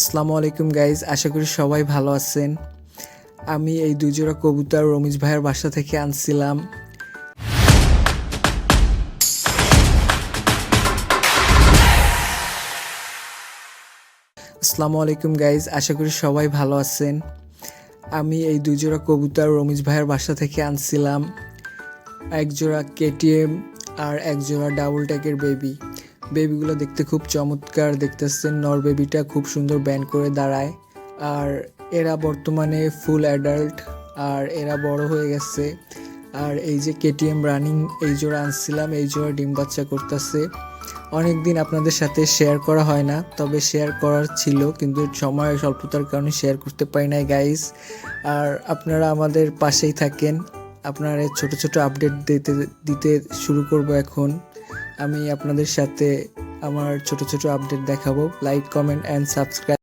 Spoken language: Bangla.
আসসালামু আলাইকুম গাইজ আশা করি সবাই ভালো আছেন। আমি এই দুজোড়া কবুতর রমিজ ভাইয়ের বাসা থেকে আনছিলাম। আসসালামু আলাইকুম গাইজ আশা করি সবাই ভালো আছেন। আমি এই দুজোড়া কবুতর রমিজ ভাইয়ের বাসা থেকে আনছিলাম। এক জোড়া কেটিএম আর এক জোড়া ডাবল ট্যাকের বেবি বেবিগুলো দেখতে খুব চমৎকার দেখতেছেন। নর বেবিটা খুব সুন্দর ব্যান্ড করে দাঁড়ায়। আর এরা বর্তমানে ফুল অ্যাডাল্ট আর এরা বড় হয়ে গেছে। আর এই যে কেটিএম রানিং এই জোড়া আনছিলাম, এই জোড়া ডিম বাচ্চা করতেছে। অনেক দিন আপনাদের সাথে শেয়ার করা হয় না, তবে শেয়ার করার ছিল, কিন্তু সময় স্বল্পতার কারণে শেয়ার করতে পারি নাই গাইস আর আপনারা আমাদের পাশেই থাকেন। আপনারা ছোট ছোট আপডেট দিতে দিতে শুরু করব এখন। আমি আপনাদের সাথে আমার ছোট ছোট আপডেট দেখাবো। Like comment and subscribe